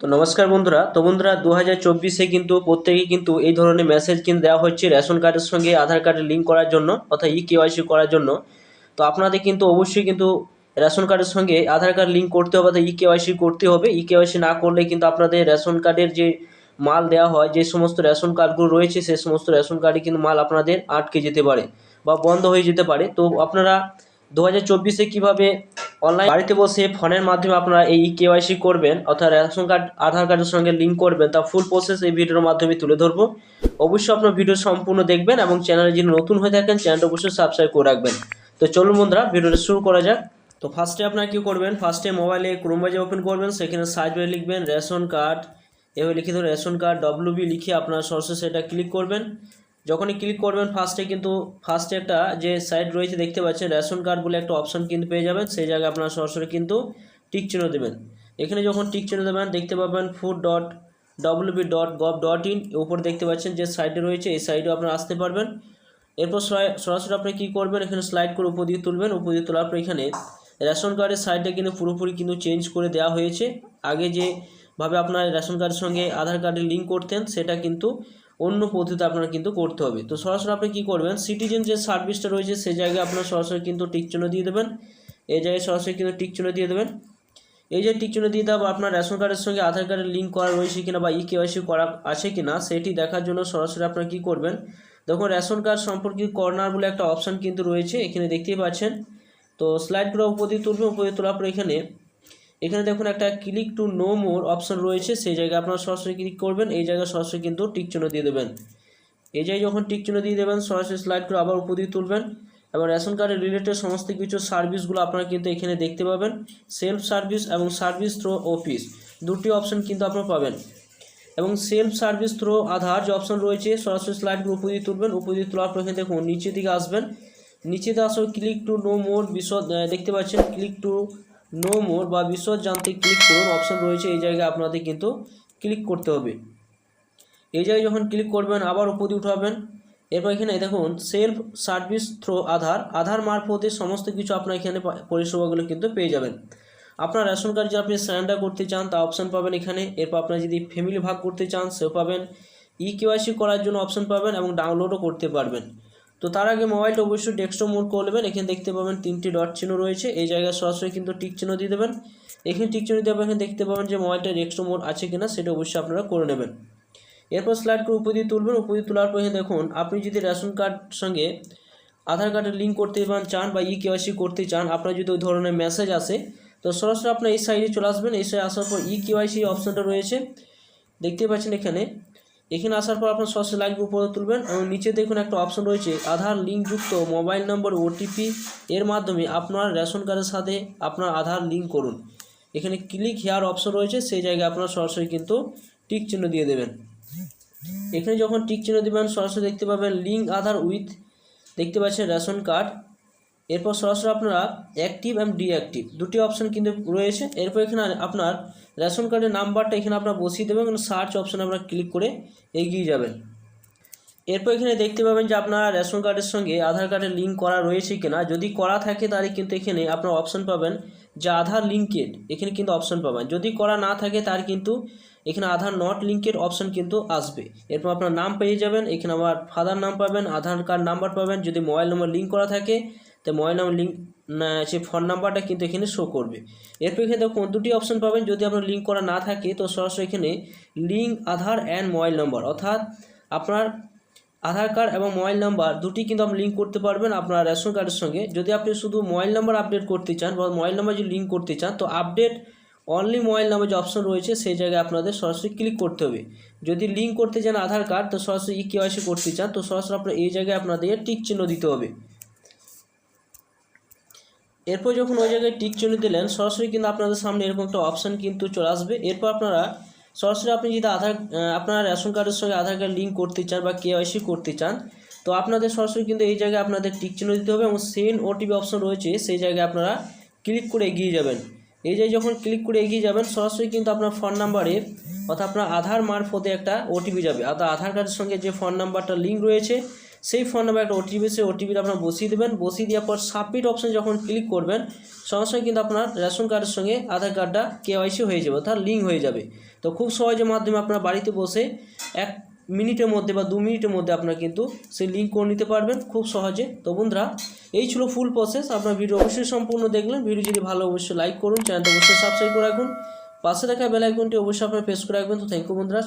তো নমস্কার বন্ধুরা। তো বন্ধুরা দু হাজার চব্বিশে কিন্তু প্রত্যেকে কিন্তু এই ধরনের মেসেজ কিন্তু দেওয়া হচ্ছে রেশন কার্ডের সঙ্গে আধার কার্ডের লিঙ্ক করার জন্য, অর্থাৎ ই কেওয়াইসি করার জন্য। তো আপনাদের কিন্তু অবশ্যই কিন্তু রেশন কার্ডের সঙ্গে আধার কার্ড লিঙ্ক করতে হবে, অর্থাৎ ই কেওয়াইসি করতে হবে। ই কেওয়াইসি না করলে কিন্তু আপনাদের রেশন কার্ডের যে মাল দেওয়া হয়, যে সমস্ত রেশন কার্ডগুলো রয়েছে সেই সমস্ত রেশন কার্ডে কিন্তু মাল আপনাদের আটকে যেতে পারে বা বন্ধ হয়ে যেতে পারে। তো আপনারা দু হাজার চব্বিশে কীভাবে অনলাইন বাড়িতে বসে ফোনের মাধ্যমে আপনারা এই কেওয়াইসি করবেন, অর্থাৎ রেশন কার্ড আধার কার্ডের সঙ্গে লিঙ্ক করবেন, তা ফুল প্রসেস এই ভিডিওর মাধ্যমে তুলে ধরবো। অবশ্যই আপনার ভিডিও সম্পূর্ণ দেখবেন এবং চ্যানেলে যদি নতুন হয়ে থাকেন চ্যানেলটা অবশ্যই সাবস্ক্রাইব করে রাখবেন। তো চলুন বন্ধুরা, ভিডিওটা শুরু করা যাক। তো ফার্স্টে আপনারা কী করবেন? ফার্স্টে মোবাইলে ক্রোম বাজে ওপেন করবেন, সেখানে সার্চ বারে লিখবেন রেশন কার্ড এভাবে লিখে ধরুন রেশন কার্ড ডব্লিউবি লিখে আপনার সরাসরি সেটা ক্লিক করবেন। যখনই ক্লিক করবেন ফার্স্টে কিন্তু ফার্স্টে একটা যে সাইট রয়েছে দেখতে পাচ্ছেন রেশন কার্ড বলে একটা অপশন কিন্তু পেয়ে যাবেন। সেই জায়গায় আপনারা সরাসরি কিন্তু টিক চিহ্ন দেবেন। এখানে যখন টিক চিহ্ন দেবেন, দেখতে পাবেন food dot WB dot gov dot in উপর দেখতে পাচ্ছেন যে সাইটে রয়েছে, এই সাইটেও আপনারা আসতে পারবেন। এরপর সরাসরি আপনি কী করবেন, এখানে স্লাইড করে উপর দিয়ে তুলবেন। উপর দিয়ে তোলার পর এখানে রেশন কার্ডের সাইডটা কিন্তু পুরোপুরি কিন্তু চেঞ্জ করে দেওয়া হয়েছে। আগে যেভাবে আপনার রেশন কার্ডের সঙ্গে আধার কার্ডের লিঙ্ক করতেন, সেটা কিন্তু অন্য পদ্ধতিতে আপনারা কিন্তু করতে হবে। তো সরাসরি আপনি কী করবেন? সিটিজেন যে সার্ভিসটা রয়েছে সেই জায়গায় আপনার সরাসরি কিন্তু টিক চিহ্ন দিয়ে দেবেন। এই জায়গায় সরাসরি কিন্তু টিক চিহ্ন দিয়ে দেবেন। এই যে টিক চিহ্ন দিয়ে দেওয়া আপনার রেশন কার্ডের সঙ্গে আধার কার্ডের লিঙ্ক করা রয়েছে কিনা বা ই কেওয়াইসি করা আছে কিনা, সেটি দেখার জন্য সরাসরি আপনারা কী করবেন? দেখুন রেশন কার্ড সম্পর্কিত কর্নার বলে একটা অপশান কিন্তু রয়েছে, এখানে দেখতেই পাচ্ছেন। তো স্লাইডগুলো উপর দিয়ে তুলবে উপর তোলার পর এখানে এখানে দেখুন একটা click to know more option রয়েছে, সেই জায়গায় আপনারা সরাসরি ক্লিক করবেন, এই জায়গায় সরাসরি কিন্তু টিক চিহ্ন দিয়ে দেবেন। এই জায়গায় যখন টিক চিহ্ন দিয়ে দেবেন, সরাসরি স্লাইড করে আবার উপর দিয়ে তুলবেন। এবং রেশন কার্ডের রিলেটেড সমস্ত কিছু সার্ভিসগুলো আপনারা কিন্তু এখানে দেখতে পাবেন সেলফ সার্ভিস এবং সার্ভিস থ্রো অফিস দুটি অপশন কিন্তু আপনারা পাবেন। এবং সেলফ সার্ভিস থ্রো আধার যে অপশন রয়েছে, সরাসরি স্লাইডগুলো উপর দিয়ে তুলবেন, উপর দিয়ে তোলার পর এখানে দেখুন, নিচের দিকে আসবেন। নিচেতে আসো ক্লিক টু নো মোর বিশদ দেখতে পাচ্ছেন ক্লিক টু নো মোর বা বিশদ জানতে ক্লিক করুন অপশন রয়েছে এই জায়গায় আপনাদের কিন্তু ক্লিক করতে হবে। এই জায়গায় যখন ক্লিক করবেন, আবার উপর উঠাবেন। এরপর এখানে দেখুন self service through Aadhaar. Aadhaar মারফতে সমস্ত কিছু আপনার এখানে পরিষেবাগুলো কিন্তু পেয়ে যাবেন। আপনার রেশন কার্ড যদি আপনি সারেন্ডার করতে চান, তা অপশন পাবেন এখানে। এরপর আপনার যদি ফ্যামিলি ভাগ করতে চান, সেও পাবেন। ই কেওয়াইসি করার জন্য অপশন পাবেন এবং ডাউনলোডও করতে পারবেন। তো তার আগে মোবাইলটা অবশ্যই ডেস্কটপ মোড করবেন এখানে দেখতে পাবেন তিনটি ডট চিহ্ন রয়েছে। এই জায়গায় সরাসরি কিন্তু টিক চিহ্ন দিয়ে দেবেন। এখানে টিক চিহ্ন দিয়ে এখানে দেখতে পাবেন যে মোবাইলটা ডেস্কটপ মোড আছে কিনা, সেটা অবশ্যই আপনারা করে নেবেন। এরপর স্লাইড করে উপর দিয়ে তুলবেন। উপর দিয়ে তোলার পর দেখুন, আপনি যদি রেশন কার্ড সঙ্গে আধার কার্ডের লিঙ্ক করতে চান বা ই কেওয়াইসি করতে চান, আপনার যদি ওই ধরনের মেসেজ আসে, তো সরাসরি আপনার এই সাইডে চলে আসবেন। এই সাইডে আসার পর ই কেওয়াইসি অপশনটা রয়েছে। দেখতে পাচ্ছেন এখানে এখানে আসার পর আপনার সরাসরি লাইক উপরে তুলবেন এবং নিচে দেখুন একটা অপশন রয়েছে আধার লিঙ্কযুক্ত মোবাইল নম্বর ওটিপি এর মাধ্যমে আপনার রেশন কার্ডের সাথে আপনার আধার লিঙ্ক করুন। এখানে ক্লিক হেয়ার অপশন রয়েছে, সেই জায়গায় আপনার সরাসরি কিন্তু টিক চিহ্ন দিয়ে দেবেন। এখানে যখন টিক চিহ্ন দেবেন, সরাসরি দেখতে পাবেন লিঙ্ক আধার উইথ দেখতে পাচ্ছেন রেশন কার্ড এরপর সরাসরি আপনারা অ্যাক্টিভ অ্যান্ড ডিঅ্যাক্টিভ দুটি অপশান কিন্তু রয়েছে। এরপর এখানে আপনার রেশন কার্ডের নাম্বারটা এখানে আপনারা বসিয়ে দেবেন সার্চ অপশনে আপনারা ক্লিক করে এগিয়ে যাবেন। এরপর এখানে দেখতে পাবেন যে আপনার রেশন কার্ডের সঙ্গে আধার কার্ডের লিঙ্ক করা রয়েছে কিনা। যদি করা থাকে তাহলে কিন্তু এখানে আপনার অপশন পাবেন যে আধার লিঙ্কেড এখানে কিন্তু অপশান পাবেন। যদি করা না থাকে তার কিন্তু এখানে আধার নট লিঙ্কের অপশান কিন্তু আসবে। এরপর আপনার নাম পেয়ে যাবেন, এখানে আবার ফাদার নাম পাবেন, আধার কার্ড নাম্বার পাবেন। যদি মোবাইল নম্বর লিঙ্ক করা থাকে তো মোবাইল নাম্বার লিঙ্ক সে ফোন নাম্বারটা কিন্তু এখানে শো করবে। এরপর এখানে দেখুন দুটি অপশন পাবেন, যদি আপনার লিঙ্ক করা না থাকে, তো সরাসরি এখানে link Aadhaar and mobile number অর্থাৎ আপনার আধার কার্ড এবং মোবাইল নাম্বার দুটি কিন্তু আপনি লিঙ্ক করতে পারবেন আপনার রেশন কার্ডের সঙ্গে। যদি আপনি শুধু মোবাইল নাম্বার আপডেট করতে চান বা মোবাইল নাম্বার যদি লিঙ্ক করতে চান, তো আপডেট অনলি মোবাইল নাম্বার যে অপশন রয়েছে, সেই জায়গায় আপনাদের সরাসরি ক্লিক করতে হবে। যদি লিঙ্ক করতে চান আধার কার্ড তো সরাসরি ই কেওয়াইসি করতে চান, তো সরাসরি আপনার এই জায়গায় আপনাদের টিক চিহ্ন দিতে হবে। এরপর যখন ওই জায়গায় টিক চিহ্ন দিলেন, সরাসরি কিন্তু আপনাদের সামনে এরকম একটা অপশান কিন্তু চলে আসবে। এরপর আপনারা সরাসরি আপনি যদি আধার আপনার রেশন কার্ডের সঙ্গে আধার কার্ড লিঙ্ক করতে চান বা কেওয়াইসি করতে চান, তো আপনাদের সরাসরি কিন্তু এই জায়গায় আপনাদের টিক চিহ্ন দিতে হবে এবং সেন্ড ওটিপি অপশন রয়েছে, সেই জায়গায় আপনারা ক্লিক করে এগিয়ে যাবেন। এই যে যখন ক্লিক করে এগিয়ে যাবেন, সরাসরি কিন্তু আপনার ফোন নাম্বারে অর্থাৎ আপনার আধার মারফতে একটা ওটিপি যাবে। অর্থাৎ আধার কার্ডের সঙ্গে যে ফোন নাম্বারটা লিঙ্ক রয়েছে সেই ফোন নাম্বার একটা ওটিপি সেই ওটিপিটা আপনার বসিয়ে দেবেন। বসিয়ে দেওয়ার পর সাবমিট অপশানে যখন ক্লিক করবেন, সঙ্গে সঙ্গে কিন্তু আপনার রেশন কার্ডের সঙ্গে আধার কার্ডটা কেওয়াইসি হয়ে যাবে, অর্থাৎ লিঙ্ক হয়ে যাবে। তো খুব সহজের মাধ্যমে আপনার বাড়িতে বসে এক মিনিটের মধ্যে বা দু মিনিটের মধ্যে আপনারা কিন্তু সেই লিঙ্ক করে নিতে পারবেন খুব সহজে। তো বন্ধুরা, এই ছিল ফুল প্রসেস আপনার ভিডিও অবশ্যই সম্পূর্ণ দেখলেন। ভিডিও যদি ভালো অবশ্যই লাইক করুন চ্যানেলটা অবশ্যই সাবস্ক্রাইব করে রাখুন। পাশে থাকা বেল আইকনটি অবশ্যই আপনার প্রেস করে রাখবেন। তো থ্যাংক ইউ বন্ধুরা